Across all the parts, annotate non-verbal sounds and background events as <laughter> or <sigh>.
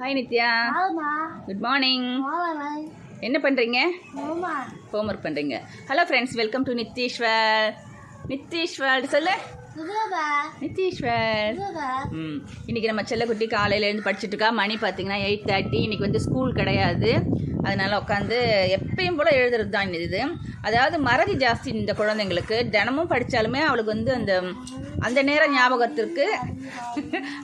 Hi Nithya good morning என்ன பண்ணுறீங்க ஆமா. ஹோம்ஒர்க் பண்ணுறீங்க hello friends welcome to Nitheeswar Nitheeswar சொல்லு. நித்தீஸ்வர். ம். இன்றைக்கி நம்ம செல்லக்குட்டி காலையில எழுந்து படிச்சுட்டு இருக்கா மணி பார்த்தீங்கன்னா எயிட் தேர்ட்டி இன்றைக்கி வந்து ஸ்கூல் கிடையாது. அதனால் உட்காந்து எப்பயும் போல் எழுதுறது தான் இது. அதாவது மறதி ஜாஸ்தி இந்த குழந்தைங்களுக்கு. தினமும் படித்தாலுமே அவளுக்கு வந்து அந்த அந்த நேரம் ஞாபகத்திற்கு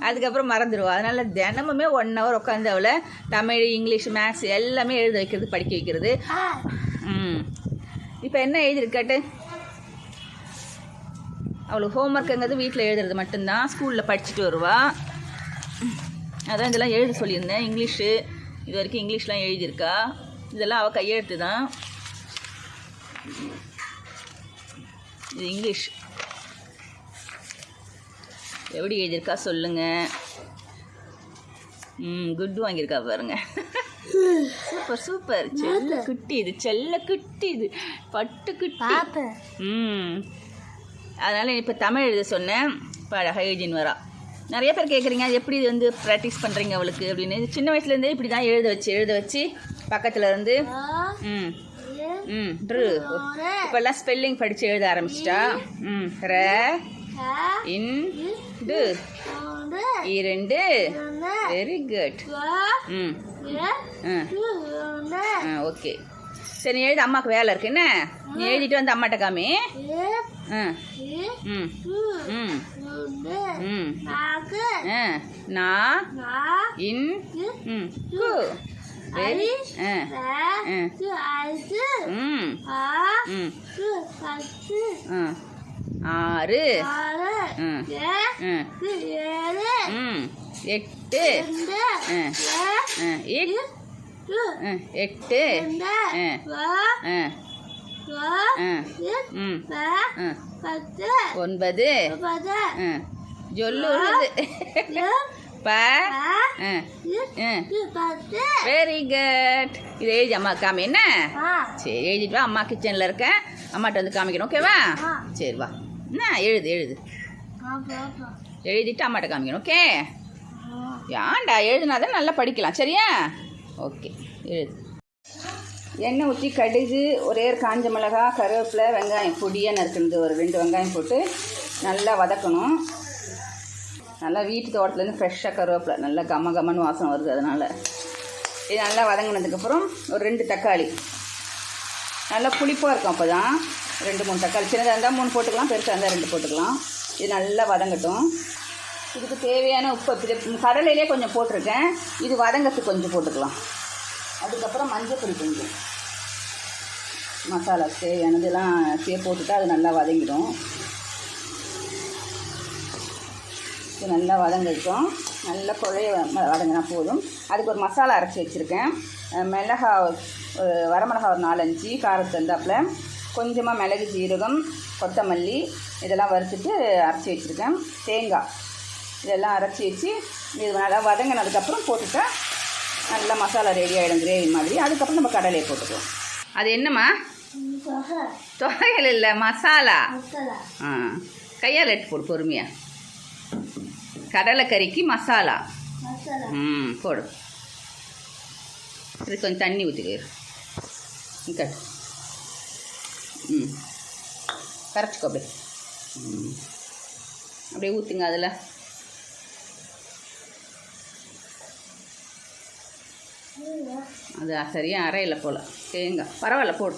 அதுக்கப்புறம் மறந்துடுவா அதனால் தினமுமே ஒன் ஹவர் உட்காந்து அவளை தமிழ் இங்கிலீஷ் மேக்ஸ் எல்லாமே எழுத வைக்கிறது படிக்க வைக்கிறது. ம். இப்போ என்ன எழுதிருக்காட்டு அவளுக்கு ஹோம்ஒர்க்குங்கிறது வீட்டில் எழுதுறது மட்டும்தான் ஸ்கூலில் படிச்சுட்டு வருவா. அதான் இதெல்லாம் எழுத சொல்லியிருந்தேன். இங்கிலீஷு இது வரைக்கும் இங்கிலீஷ்லாம் எழுதியிருக்கா. இதெல்லாம் அவள் கையெழுத்து தான் இது இங்கிலீஷ். எப்படி எழுதியிருக்கா சொல்லுங்கள் ம் குட் வாங்கியிருக்கா பாருங்க. சூப்பர் சூப்பர் செல்ல குட்டி இது செல்ல குட்டி இது பட்டு குட்டி. பாப்பா ம். அதனால் இப்போ தமிழ் எழுத சொன்னேன். இப்போ அழகாக எழுதின்னு வரா. நிறைய பேர் கேட்குறீங்க அது எப்படி இது வந்து ப்ராக்டிஸ் பண்ணுறீங்க அவளுக்கு அப்படின்னு. சின்ன வயசுலேருந்தே இப்படி தான் எழுத வச்சு எழுத வச்சு பக்கத்தில் இருந்து ம் ம் ட்ரு இப்போல்லாம் ஸ்பெல்லிங் படித்து எழுத ஆரம்பிச்சிட்டா. ம் ர இன் டு. இரண்டு. வெரி குட் ம் ஓகே சரி எழுத எழுது அம்மாவுக்கு வேலை இருக்கு. என்ன? நீ எழுதிட்டு வந்து அம்மாட்ட காமி. ஆ. நா. இன். கு. வெரி ஆ. பத்து ஆ. ஆறு. ஆறு எட்டு. ஆ. எட்டு. ஒன்பது பத்து வெரி குட் இதை எழுதி அம்மா காமி என்ன? சரி எழுதிட்டு வா. அம்மா கிச்சனில் இருக்கேன் அம்மாட்ட வந்து காமிக்கணும் ஓகேவா. சரி வா. என்ன? எழுது எழுது. எழுதிட்டு அம்மாட்ட காமிக்கணும் ஓகே ஏன்டா எழுதுனாதான் நல்லா படிக்கலாம் சரியா? ஓகே எழுது. எண்ணெய் ஊற்றி கடுகு ஒரே காஞ்ச மிளகா கருவேப்பிலை வெங்காயம் பொடியாக நறுக்கிறது ஒரு ரெண்டு வெங்காயம் போட்டு நல்லா வதக்கணும். நல்லா வீட்டு தோட்டத்துலேருந்து ஃப்ரெஷ்ஷாக கருவேப்பிலை. நல்லா கம கமன்னு வாசம் வருது அதனால். இது நல்லா வதங்கினதுக்கப்புறம் ஒரு ரெண்டு தக்காளி. நல்லா புளிப்பாக இருக்கும் அப்போ தான் ரெண்டு மூணு தக்காளி. சின்னதாக இருந்தால் மூணு போட்டுக்கலாம் பெருசாக இருந்தால் ரெண்டு போட்டுக்கலாம். இது நல்லா வதங்கட்டும். இதுக்கு தேவையான உப்பு கடலையிலே கொஞ்சம் போட்டிருக்கேன். இது வதங்கத்துக்கு கொஞ்சம் போட்டுக்கலாம். அதுக்கப்புறம் மஞ்சள் கொஞ்சம். மசாலா தேவையானதெல்லாம் சே போட்டுட்டா அது நல்லா வதங்கிடும். இது நல்லா வதங்கிட்டோம். நல்லா குழைய வதங்கினா போதும். அதுக்கு ஒரு மசாலா அரைச்சி வச்சுருக்கேன். மிளகா ஒரு வரமிளகா ஒரு நாலஞ்சு காரத்து தந்தாப்பில் கொஞ்சமாக மிளகு ஜீரகம் கொத்தமல்லி இதெல்லாம் வறுத்துட்டு அரைச்சி வச்சுருக்கேன். தேங்காய் இதெல்லாம் அரைச்சி வச்சு இது நல்லா வதங்கினதுக்கப்புறம் போட்டுட்டா நல்லா மசாலா ரெடி ஆகிடும் கிரேவி மாதிரி. அதுக்கப்புறம் நம்ம கடலையை போட்டுக்கலாம் அது என்னம்மா? தொகை இல்லை மசாலா. ஆ கையால் எடுத்து போடு பொறுமையாக கடலைக்கறிக்கு மசாலா. மசாலா ம் போடு. இது கொஞ்சம் தண்ணி ஊற்றிக்க கட்டு. ம். கரைச்சிக்கோ அப்படியே. ம். அப்படியே ஊற்றுங்க அதில். அது சரியாக அரையில் போல். தேங்காய் பரவாயில்ல போடு.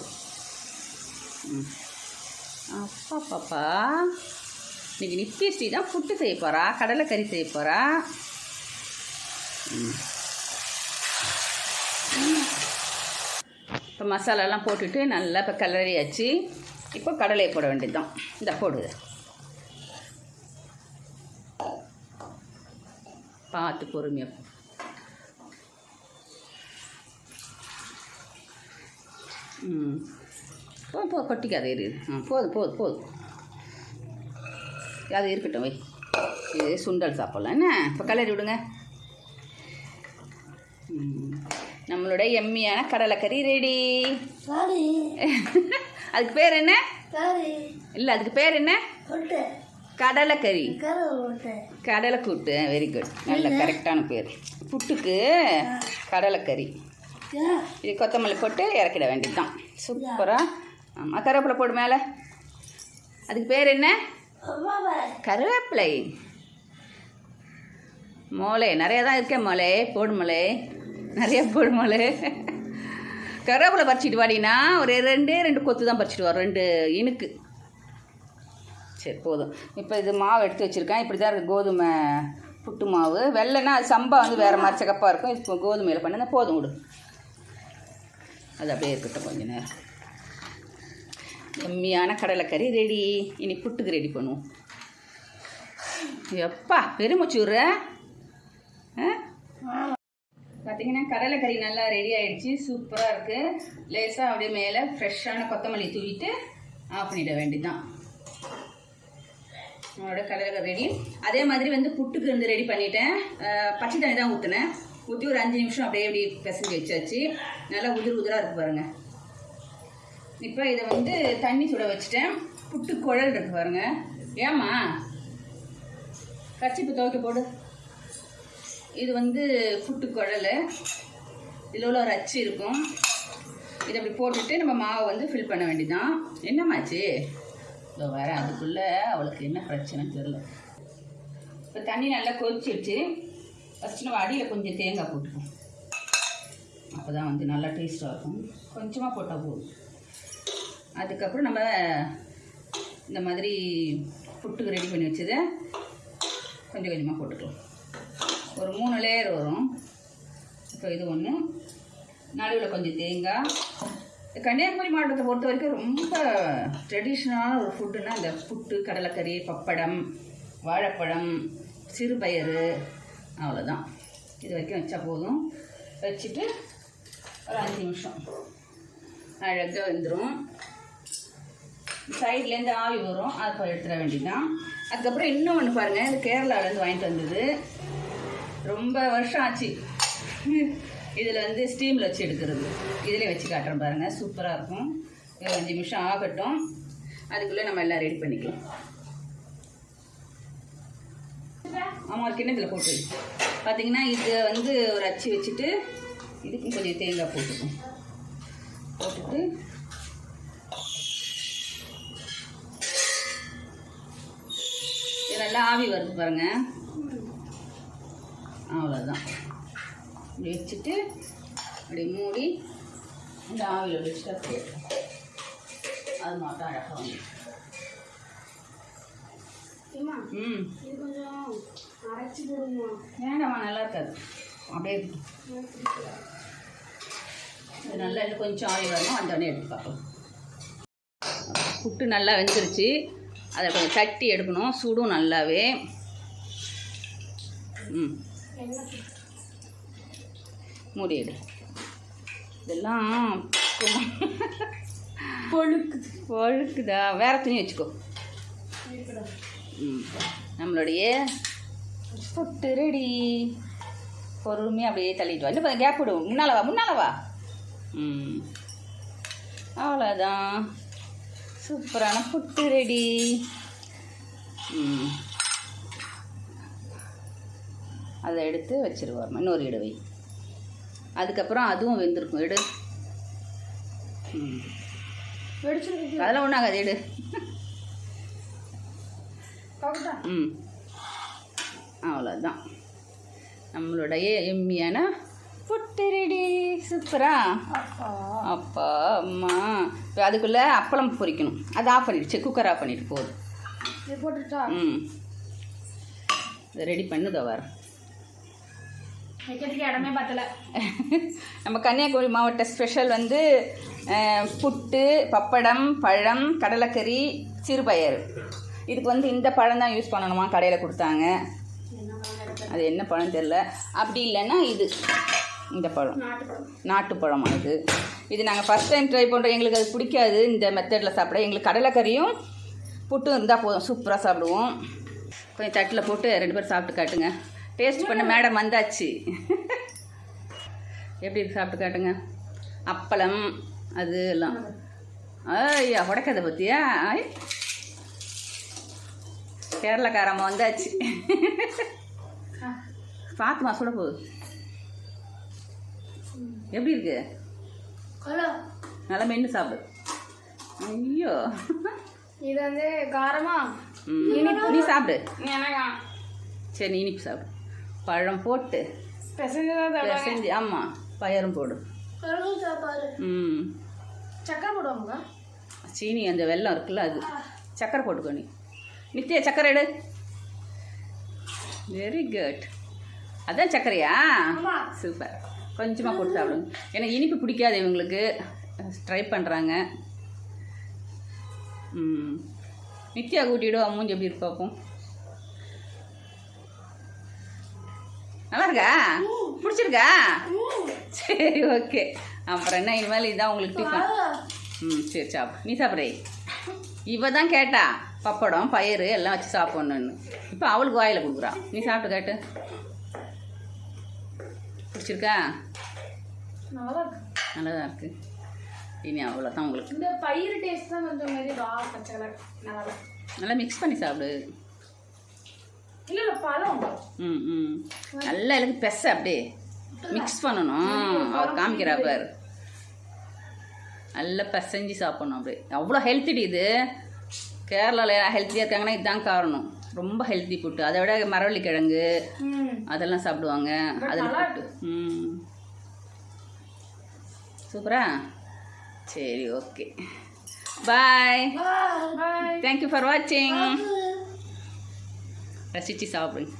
ம். அப்பா பாப்பா. இன்னைக்கு நித்யஸ்ரீ தான் புட்டு செய்ய போகிறா கடலைக்கறி செய்ய போகிறா இப்போ மசாலாலாம் போட்டுட்டு நல்லா இப்போ கிளறியாச்சு இப்போ கடலையை போட வேண்டியது தான் இந்த போடுது பார்த்து பொறுமையாக ம். போ போ கொட்டிக்காத இரு. ஆ போதும் போதும் போதும் அது இருக்கட்டும் வை. இது சுண்டல் சாப்பிட்லாம். என்ன? இப்போ கலரி விடுங்க. ம். நம்மளுடைய எம்மியான கடலைக்கறி ரெடி அதுக்கு பேர் என்ன? இல்லை அதுக்கு பேர் என்ன? கடலைக்கறி. கடலை கூட்டு. வெரி குட் நல்ல கரெக்டான பேர். புட்டுக்கு கடலைக்கறி. இது கொத்தமல்லி போட்டு இறக்கிட வேண்டியதுதான். சூப்பராக ஆமாம் கருவேப்பிலை போடு மேலே. அதுக்கு பேர் என்ன? கருவேப்பிலை. மோளை நிறையா தான் இருக்கேன் மோளை. போடு மோளை. நிறைய போடு மோளை. கருவேப்பிலை பறிச்சிட்டு வாடினா ஒரு ரெண்டே ரெண்டு கொத்து தான் பறிச்சிட்டு வரோம் ரெண்டு இனுக்கு. சரி போதும். இப்போ இது மாவு எடுத்து வச்சுருக்கேன். இப்படி தான் இருக்குது கோதுமை புட்டு மாவு. வெள்ளைன்னா சம்பா வந்து வேறு மாதிரி சிகப்பாக இருக்கும். இப்போ கோதுமையில் பண்ணுங்க போதும் விடு. அது அப்படியே இருக்கட்டும் கொஞ்ச நேரம். எம்மியான கடலைக்கறி ரெடி இனி புட்டுக்கு ரெடி பண்ணுவோம். எப்பா பெருமூச்சு விட்ற பார்த்தீங்கன்னா கடலைக்கறி நல்லா ரெடி ஆகிடுச்சு சூப்பராக இருக்குது லேசாக அப்படியே மேலே ஃப்ரெஷ்ஷான கொத்தமல்லி தூவிட்டு ஆஃப் பண்ணிட வேண்டியதுதான். நம்மளோட கடலைக்கறி ரெடி அதே மாதிரி வந்து புட்டுக்கு வந்து ரெடி பண்ணிட்டேன். பச்சை தண்ணி தான் ஊற்றினேன் ஊற்றி ஒரு அஞ்சு நிமிஷம் அப்படியே இப்படி பிசைஞ்சு வச்சாச்சு. நல்லா உதிர் உதிராக இருக்கு பாருங்க. இப்போ இதை வந்து தண்ணி சுட வச்சுட்டேன். புட்டு குழல் இருக்கு பாருங்க. ஏம்மா? கச்சிப்பு துவைக்க போடு. இது வந்து புட்டு குழல். இதில் உள்ள ஒரு அச்சு இருக்கும். இதை அப்படி போட்டுட்டு நம்ம மாவை வந்து ஃபில் பண்ண வேண்டியதுதான். என்னம்மாச்சு இதோ வர அதுக்குள்ளே அவளுக்கு என்ன பிரச்சனைன்னு தெரில இப்போ தண்ணி நல்லா கொதிச்சிருச்சு. ஃபஸ்ட் நம்ம அடியில் கொஞ்சம் தேங்காய் போட்டுப்போம். அப்போ தான் வந்து நல்லா டேஸ்ட்டாக இருக்கும். கொஞ்சமாக போட்டால் போதும். அதுக்கப்புறம் நம்ம இந்த மாதிரி புட்டுக்கு ரெடி பண்ணி வச்சதை கொஞ்சம் கொஞ்சமாக போட்டுக்கலாம். ஒரு மூணு லேயர் வரும். இப்போ இது ஒன்று நடுவில் கொஞ்சம் தேங்காய். கன்னியாகுமரி மாவட்டத்தை பொறுத்த வரைக்கும் ரொம்ப ட்ரெடிஷ்னலான ஒரு ஃபுட்டுன்னா இந்த புட்டு கடலைக்கறி பப்படம் வாழைப்பழம் சிறுபயறு அவ்வளோதான் இது வரைக்கும் வச்சா போதும். வச்சுட்டு ஒரு அஞ்சு நிமிஷம். அழகாக வெந்துடும் சைட்லேருந்து ஆவி வரும். அதை போய் எடுத்துட வேண்டியதுதான். அதுக்கப்புறம் இன்னும் ஒன்று பாருங்கள் இது கேரளாவிலேருந்து வாங்கிட்டு வந்தது. ரொம்ப வருஷம் ஆச்சு. இதில் வந்து ஸ்டீமில் வச்சு எடுக்கிறது. இதிலே வச்சு காட்டுறேன் பாருங்கள் சூப்பராக இருக்கும். ஒரு அஞ்சு நிமிஷம் ஆகட்டும். அதுக்குள்ளே நம்ம எல்லாம் ரெடி பண்ணிக்கலாம். ஆமாம் கிண்ணத்தில் போட்டு பார்த்தீங்கன்னா இது வந்து ஒரு அச்சு வச்சுட்டு இதுக்கும் கொஞ்சம் தேங்காய் போட்டுக்கும் போட்டுட்டு நல்லா ஆவி வருது பாருங்க. அவ்வளோதான் இப்படி வச்சுட்டு அப்படி மூடி இந்த ஆவியில் வச்சுட்டா அது மட்டும் அழகாக வந்து ம். வேண்டாம்மா நல்லா இருக்காது. அப்படியே. இது நல்லா இன்னும் கொஞ்சம் ஆவி வரணும். வந்தோடனே எடுத்து பார்க்கலாம் புட்டு நல்லா வெந்துருச்சு. அதை கொஞ்சம் தட்டி எடுக்கணும். சுடும் நல்லாவே. ம். மூடி எடு. இதெல்லாம் பொழுக்குது. வேற துணி வச்சுக்கோ. நம்மளுடைய புட்டு ரெடி பொறுமையாக அப்படியே தள்ளிட்டு வா. இன்னும் கேப் விடு. முன்னால் வா முன்னால் வா. ம். அவ்வளோதான் சூப்பரான புட்டு ரெடி ம். அதை எடுத்து வச்சிருவார் இன்னொரு இடு வை அதுக்கப்புறம் அதுவும் வெந்திருக்கும். எடு. ம். அதெல்லாம் ஒன்றாகாது எடு. ம். அவ்வளோதான் நம்மளுடைய எம்மியான புட்டு ரெடி சூப்பரா? அப்பா. அம்மா. இப்போ அதுக்குள்ளே அப்பளம் பொரிக்கணும் அதை ஆஃப் பண்ணிடுச்சு. குக்கர் ஆஃப் பண்ணிட்டு போதும் ம். இதை ரெடி பண்ணுதோ வர இடமே பத்தல. <laughs> நம்ம கன்னியாகுமரி மாவட்ட ஸ்பெஷல் வந்து புட்டு பப்படம் பழம் கடலைக்கறி சிறுபயறு. இதுக்கு வந்து இந்த பழம் தான் யூஸ் பண்ணணுமா? கடையில் கொடுத்தாங்க. அது என்ன பழம் தெரில அப்படி இல்லைன்னா இது. இந்த பழம். நாட்டுப்பழம் நாட்டுப்பழமா இது. இது நாங்கள் ஃபஸ்ட் டைம் ட்ரை பண்ணுறோம் எங்களுக்கு அது பிடிக்காது. இந்த மெத்தடில் சாப்பிட. எங்களுக்கு கடலைக்கறியும் புட்டும் இருந்தால் போதும். சூப்பராக சாப்பிடுவோம். கொஞ்சம் தட்டில் போட்டு ரெண்டு பேரும் சாப்பிட்டு காட்டுங்க. டேஸ்ட் பண்ண மேடம் வந்தாச்சு. எப்படி சாப்பிட்டு காட்டுங்க. அப்பளம் அது எல்லாம். ஐயா உடைக்காத பற்றியா ஐ. கேரளாக்காரம்மா வந்தாச்சு. பார்த்துமா சுட போகுது. எப்படி இருக்கு? நல்லா மென்று சாப்பிடு. ஐயோ. இது வந்து காரமா? இனிப்பு. நீ சாப்பிடு. சரி நீ இனிப்பு சாப்பிடு. பழம் போட்டு பெசஞ்சு ஆமாம் பயரும் போடு. சாப்பாடு. ம். சக்கரை போடுவாங்க சீனி அந்த வெல்லம் இருக்குல்ல அது. சக்கரை போட்டுக்கோ நீ. நித்யா சக்கரை எடு. வெரி குட் அதான் சக்கரையா? சூப்பர் கொஞ்சமாக போட்டு சாப்பிடுங்க. எனக்கு இனிப்பு பிடிக்காது இவங்களுக்கு. ட்ரை பண்ணுறாங்க ம். நித்யா கூட்டிவிடும் மூஞ்சி எப்படி இருக்கு பார்ப்போம் நல்லா இருக்கா? பிடிச்சிருக்கா? சரி ஓகே அப்புறம் என்ன இனிமேல் இதான் உங்களுக்கு டிஃபன் ம் சரி சாப்பிடு. நீ சாப்பிட்றே இவ தான் கேட்டா. பப்படம் பயிறு எல்லாம் வச்சு சாப்பிட்ணுன்னு இப்போ அவளுக்கு வாயில் கொடுக்குறா. நீ சாப்பிட்டு கேட்டு. பிடிச்சிருக்கா? நல்லா இருக்கு. நல்லா தான் இருக்குது இனி அவ்வளோதான் உங்களுக்கு. இந்த பயிர் டேஸ்ட் தான் கொஞ்சம் மாதிரி ரா பச்சை கலர் நல்லா நல்லா மிக்ஸ் பண்ணி சாப்பிடு. இல்ல இல்ல பழம். ம் ம். நல்லா எனக்கு பெச அப்படியே. மிக்ஸ் பண்ணணும். அவர் காமிக்கிறா பாரு. நல்லா பிசைஞ்சு சாப்பிடணும் அப்படியே. அவ்வளோ ஹெல்த்திடி இது. கேரளாவில் ஹெல்த்தியாக இருக்காங்கன்னா இதுதான் காரணம். ரொம்ப ஹெல்த்தி ஃபுட்டு அதை விட மரவள்ளி கிழங்கு அதெல்லாம் சாப்பிடுவாங்க. அதில் நல்லா போட்டு ம். சூப்பரா? சரி ஓகே. பாய் தேங்க்யூ ஃபார் வாட்சிங் ரசித்து சாப்பிடுங்க.